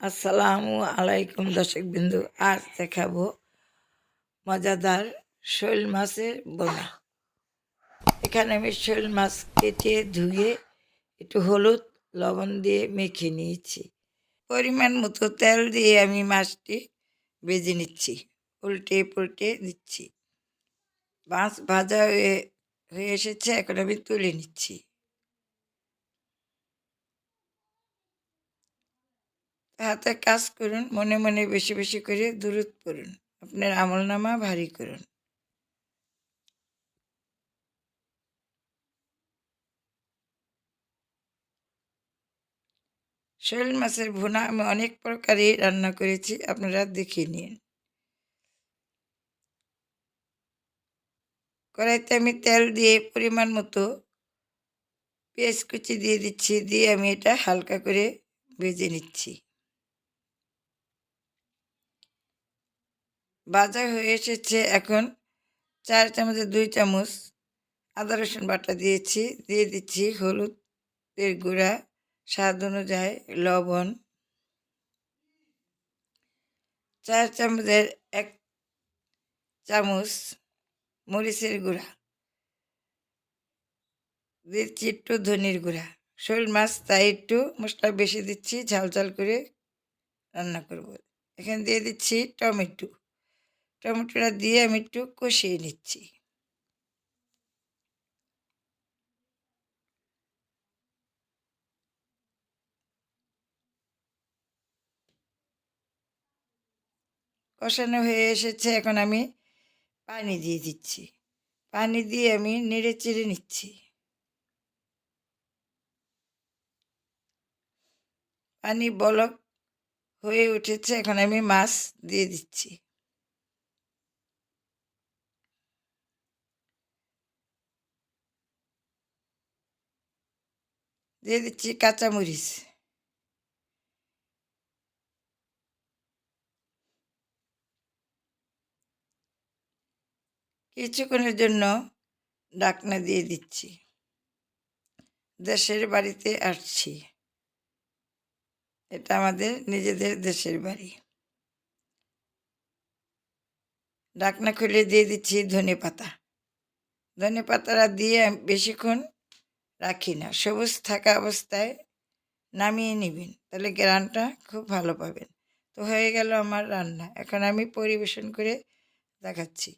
আসসালামু আলাইকুম দর্শক বিন্দু আজ দেখাবো মজাদার শোল মাছের বোনা। এখানে আমি শৈল মাছ কেটে ধুয়ে একটু হলুদ লবণ দিয়ে মেখে নিয়েছি। পরিমাণ মতো তেল দিয়ে আমি মাছটি বেজে নিচ্ছি, উল্টে পুল্টে দিচ্ছি। মাছ ভাজা হয়ে হয়ে এসেছে, এখন আমি তুলে নিচ্ছি। হাতে কাজ করুন, মনে মনে বেশি বেশি করে দূরত করুন আপনার আমল নামা ভারী করুন। শোল মাছের ভুনা আমি অনেক প্রকারই রান্না করেছি, আপনারা দেখে নিন। কড়াইতে আমি তেল দিয়ে পরিমাণ মতো পেঁয়াজ কুচি দিয়ে দিচ্ছি, দিয়ে আমি এটা হালকা করে ভেজে নিচ্ছি। ভাজা হয়ে এসেছে এখন। চার চামচে দুই চামচ আদা রসুন বাটা দিয়েছি, দিয়ে দিচ্ছি হলুদের গুঁড়া, স্বাদ অনুযায়ী লবণ। চার চামচের এক চামচ মরিচের গুঁড়া, দিচ্ছি একটু ধনির গুঁড়া। শোল মাছ তাই একটু মশলা বেশি দিচ্ছি, ঝাল ঝাল করে রান্না করব। এখানে দিয়ে দিচ্ছি টমেটো। টমেটোটা দিয়ে আমি একটু কষিয়ে নিচ্ছি। কষানো হয়ে এসেছে, এখন আমি পানি দিয়ে দিচ্ছি। পানি দিয়ে আমি নেড়ে চেড়ে নিচ্ছি। পানি বলক হয়ে উঠেছে, এখন আমি মাছ দিয়ে দিচ্ছি। দিয়ে দিচ্ছি কাঁচামরিচ কিছুক্ষণের জন্য ডাকনা দিয়ে দিচ্ছি। দেশের বাড়িতে আসছি। এটা আমাদের নিজেদের দেশের বাড়ি। ডাকনা খুলে দিয়ে দিচ্ছি ধনে পাতা ধনে পাতাটা দিয়ে বেশিক্ষণ রাখি না। সবুজ থাকা অবস্থায় নামিয়ে নেবেন, তাহলে গ্রানটা খুব ভালো পাবেন। তো হয়ে গেল আমার রান্না। এখন আমি পরিবেশন করে দেখাচ্ছি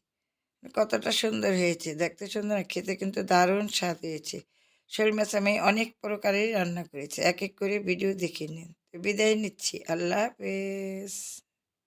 কতটা সুন্দর হয়েছে। দেখতে সুন্দর না খেতে কিন্তু দারুণ স্বাদ হয়েছে। শোল মাছ আমি অনেক প্রকারের রান্না করেছি। এক এক করে ভিডিও দেখে নিন। বিদায় নিচ্ছি। আল্লাহ হাফেজ।